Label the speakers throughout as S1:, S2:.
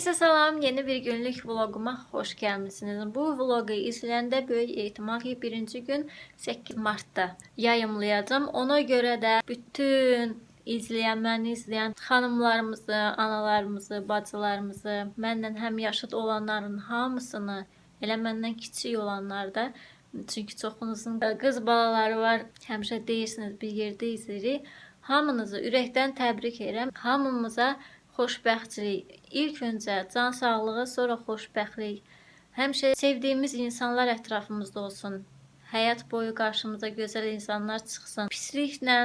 S1: Herkese salam. Yeni bir günlük vloguma hoş gelmişsiniz. Bu vlogu izləyəndə böyük ehtimal ki, birinci gün 8 Mart'ta yayımlayacağım. Ona görə də bütün izləyən, məni izləyən xanımlarımızı, analarımızı, bacılarımızı, məndən həm yaşıd olanların hamısını, elə məndən kiçik olanlar da çünki çoxunuzun qız balaları var. Həmişə deyirsiniz bir yerdə izləyirik. Hamınızı ürəkdən təbrik edirəm. Hamımıza xoşbəxtlik, ilk öncə can sağlığı, sonra xoşbəxtlik. Həmişə sevdiyimiz insanlar ətrafımızda olsun. Həyat boyu qarşımıza gözəl insanlar çıxsın. Pisliklə,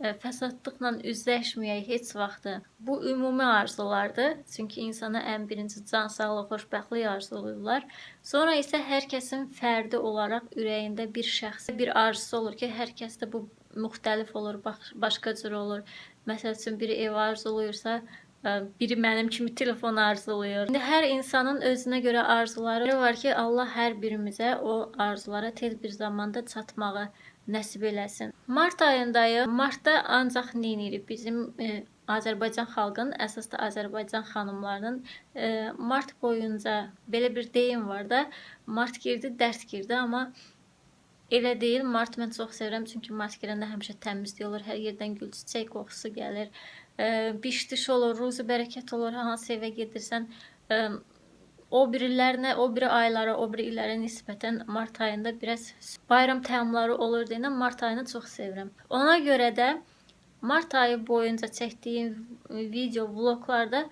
S1: ə, fəsadlıqla üzləşməyək heç vaxtı. Bu ümumi arzulardır. Çünki insana ən birinci can sağlığı, xoşbəxtlik arzulayırlar. Sonra isə hər kəsin fərdi olaraq ürəyində bir şəxsi bir arzusu olur ki, hər kəsdə bu müxtəlif olur, baş- başqa cür olur. Məsəl biri ev arzulayırsa, biri mənim kimi telefon arzulayır. İndi hər insanın özünə görə arzuları var ki, Allah hər birimizə o arzulara tez bir zamanda çatmağı nəsib eləsin. Mart ayındayıq. Martda ancaq nə edirik? Bizim e, Azərbaycan xalqının, əsas da Azərbaycan xanımlarının e, mart boyunca belə bir deyim var da, mart girdi, dərd girdi, amma Elə deyil. Mart mən çox sevirəm çünki mart gələndə həmişə təmizlik olur, hər yerdən gül çiçək qoxusu gəlir. E, biş-diş olur, ruzi bərəkət olur, hansı evə gedirsən. E, o birilərinə, o biri aylara, o biri illərə nisbətən mart ayında biraz bayram təamları olur deyə mart ayını çox sevirəm. Ona görə də mart ayı boyunca çəkdiyim video, vloqlarda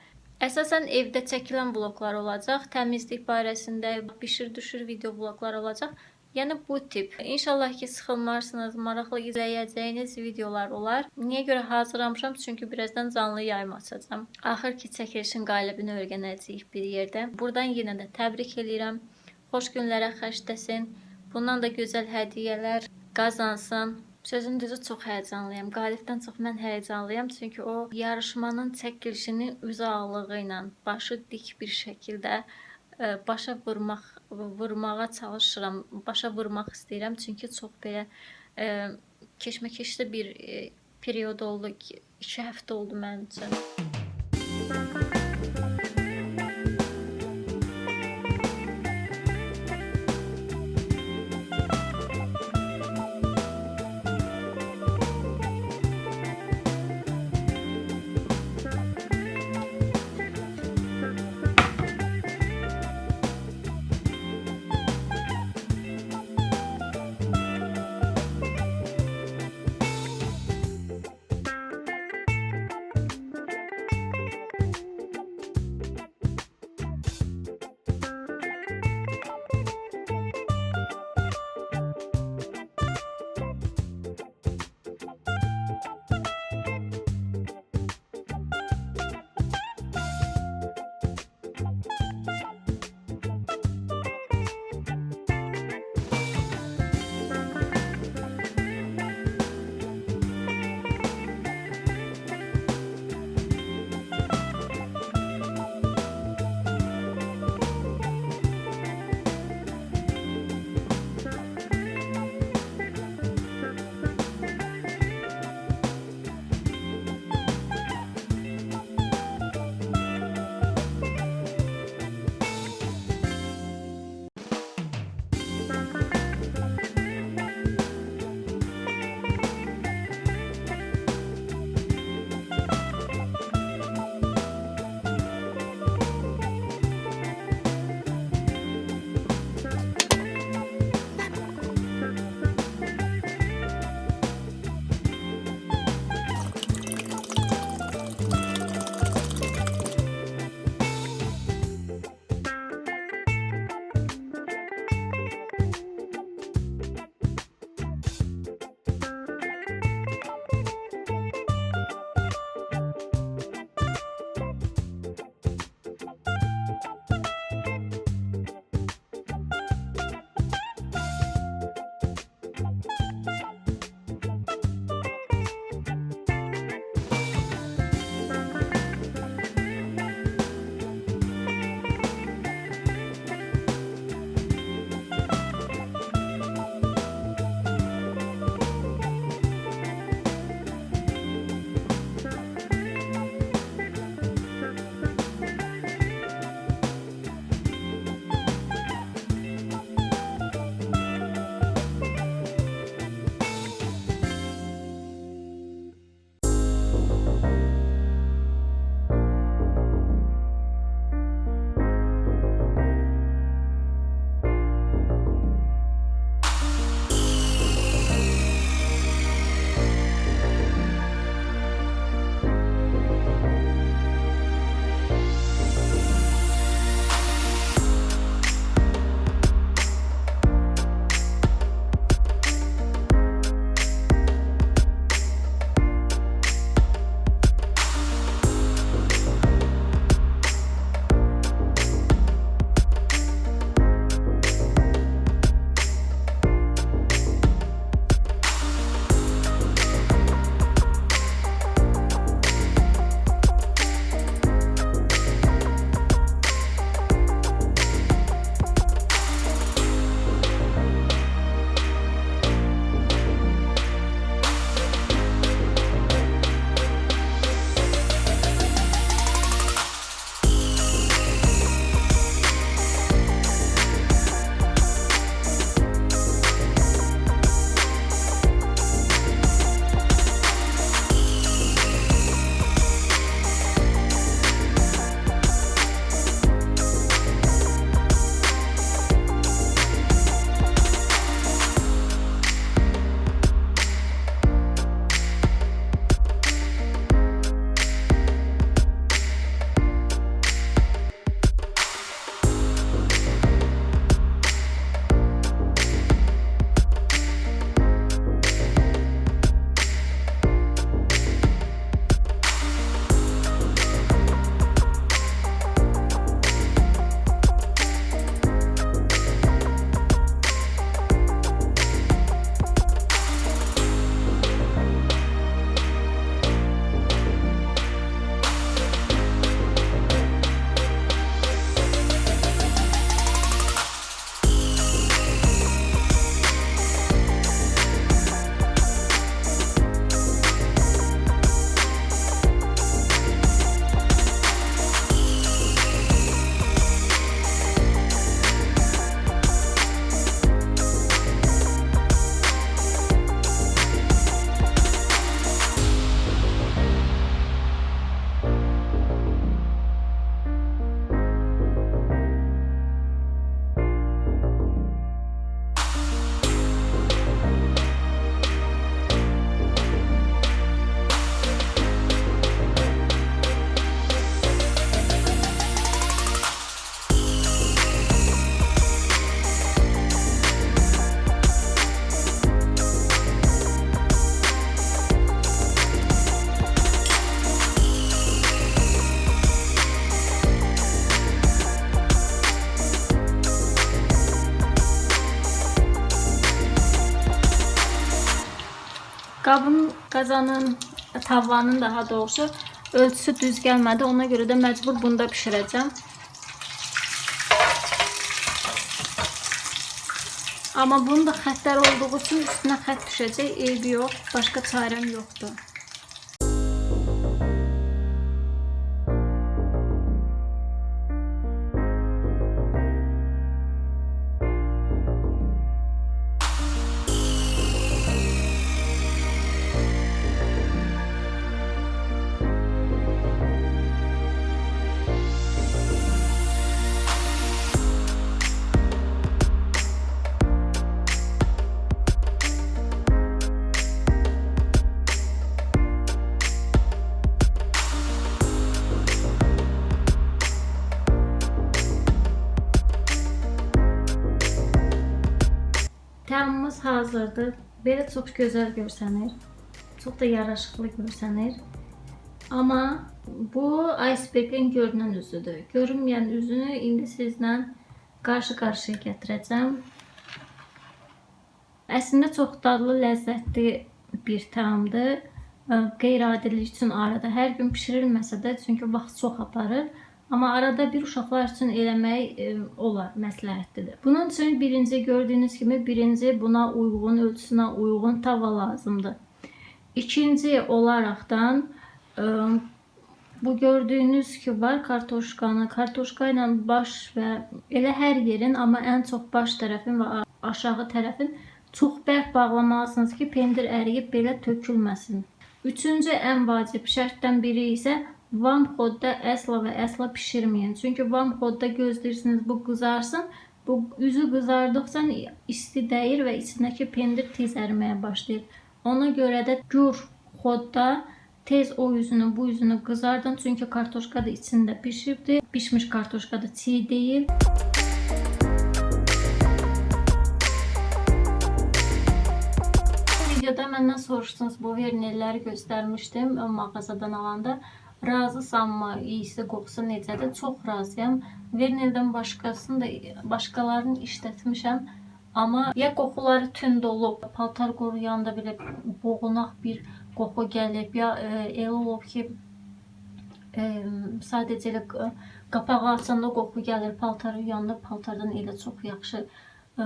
S1: əsasən evdə çəkilən vloqlar olacaq. Təmizlik barəsində bişir düşür video vloqlar olacaq. Yəni bu tip. İnşallah ki sıxılmarsınız, maraqlı izləyəcəyiniz videolar olar. Niyə görə hazırlamışam? Çünki birazdan canlı yayım açacağam. Axır ki çəkilişin qalibini öyrənəcəyik bir yerdə. Buradan yenə də təbrik eləyirəm. Xoş günlərə xəstəsin. Bundan da gözəl hədiyyələr qazansın. Sözün düzü çox həyəcanlıyam. Qalibdən çox mən həyəcanlıyam, çünki o yarışmanın çəkilişini öz ağırlığı ilə, başı dik bir şəkildə başa vurmaq vurmağa çalışıram. Başa vurmaq istəyirəm çünki çox belə ə, keşməkeşli bir period oldu. 2 həftə oldu mənim üçün. Qabın, qazanın, tavanın daha doğrusu ölçüsü düz gəlmədi. Ona görə də məcbur bunda bişirəcəm. Amma bunun da xətlər olduğu üçün üstünə xət düşəcək. Eybi yox. Başqa çarəm yoxdur. Hazırdır. Belə çox gözəl görsənir. Çox da yaraşıqlı görsənir. Amma bu icebergin görünən üzüdür. Görünməyən üzünü indi sizlə qarşı-qarşıya gətirəcəm. Əslində çox dadlı, ləzzətli bir təamdır. Qeyri-adilik üçün arada hər gün bişirilməsə də, çünki vaxt çox aparır. Amma arada bir uşaqlar üçün eləmək e, olar, məsləhətlidir. Bunun üçün birinci gördüyünüz kimi birinci buna uyğun, ölçüsünə uyğun tava lazımdır. İkinci olaraqdan e, bu gördüyünüz ki var kartoşkanı, kartoşka ilə baş və elə hər yerin, amma ən çox baş tərəfin və aşağı tərəfin çox bərk bağlamalısınız ki, pendir əriyib belə tökülməsin. Üçüncü ən vacib şərtdən biri isə Vam xodda əsla və əsla pişirməyin. Çünki vam xodda gözləyirsiniz bu qızarsın. Bu üzü qızardıqca isti dəyir və içindəki pendir tez əriməyə başlayır. Ona görə də gur xodda tez o üzünü bu üzünü qızardın. Çünki kartoşka da içində pişibdir. Pişmiş kartoşka da çiğ deyil. Videoda məndən soruşdunuz bu vernelləri göstərmişdim mağazadan alanda. Razısanmı? İyisi, qoxusu necədir? Çox razıyam. Verneldən başqasını da başqalarını işlətmişəm. Amma ya qoxuları tünd olub, paltar qoruyanda belə boğunaq bir qoxu gəlib, ya e, elə olub ki, e, sadəcə elə qapağı açanda qoxu gəlir, paltarı yuyanda paltardan elə çox yaxşı e,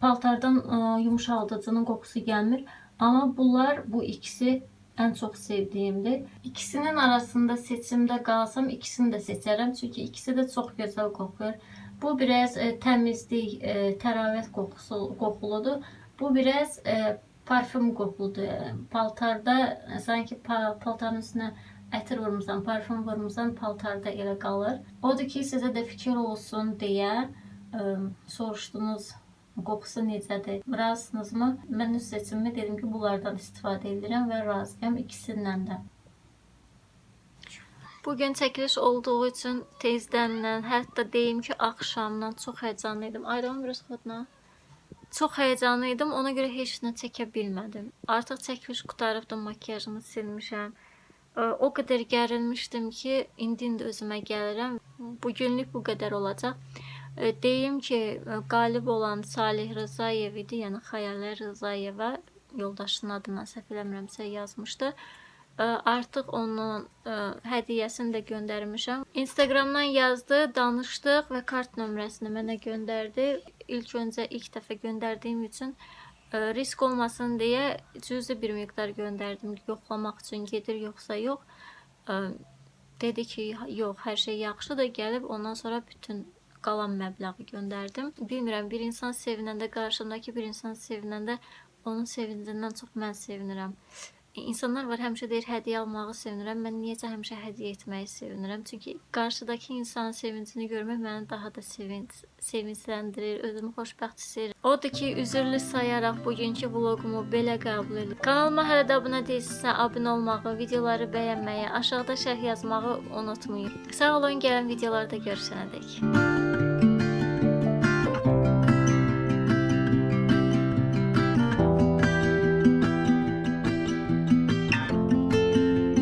S1: paltardan e, yumşaldıcının qoxusu gəlmir. Amma bunlar bu ikisi ən çox sevdiyimdir. İkisinin arasında seçimdə qalsam ikisini də seçərəm. Çünki ikisi də çox gözəl qoxur. Bu biraz e, təmizlik, e, təravət qoxusu qoxuludur. Bu biraz e, parfüm qoxuludur. Paltarda e, sanki pa paltarın üstünə ətir vurmusan, parfüm vurmusan, paltarda elə qalır. Odur ki, sizə də fikir olsun deyə e, soruşdunuz qoxusu necədir? Razısınızmı? Mən öz seçimimi dedim ki, bunlardan istifadə edirəm və razıyam ikisindən də. Bugün çəkiliş olduğu üçün tezdən, hətta deyim ki, axşamdan çox həyecanlı idim. Biraz xodna. Çox həyecanlı idim, ona görə heç nə çəkə bilmədim. Artıq çəkiliş qutarıbdı, makiyajımı silmişəm. O qədər gərilmişdim ki, indi-indi özümə gəlirəm. Bu günlük bu qədər olacaq. Ə, Deyim ki, ə, qalib olan Salih Rızayev idi, yəni Xəyallər Rızayeva yoldaşının adına səhv eləmirəmsə yazmışdı. Ə, Artıq onun hədiyyəsini də göndərmişəm. Instagramdan yazdı, danışdıq və kart nömrəsini mənə göndərdi. İlk öncə ilk dəfə göndərdiyim üçün risk olmasın deyə cüzi bir miqdar göndərdim yoxlamaq üçün gedir yoxsa yox. Dedi ki, yox, hər şey yaxşıdır, gəlib ondan sonra bütün qalan məbləği göndərdim. Bilmirəm, bir insan sevinəndə, qarşımdakı bir insan sevinəndə onun sevincindən çox mən sevinirəm. İnsanlar var həmişə deyir hədiyyə almağı sevinirəm. Mən niyəcə həmişə hədiyyə etməyi sevinirəm. Çünki qarşıdakı insanın sevincini görmək məni daha da sevinc sevincləndirir, özümü xoşbəxt hiss edirəm. Odur ki, üzrlü sayaraq bugünkü vloqumu belə qəbul edirəm. Kanalıma hələ də abunə deyilsinizsə, abunə olmağı, videoları bəyənməyi, aşağıda şərh yazmağı unutmayın. Sağ olun, gələn videolarda görüşənədək.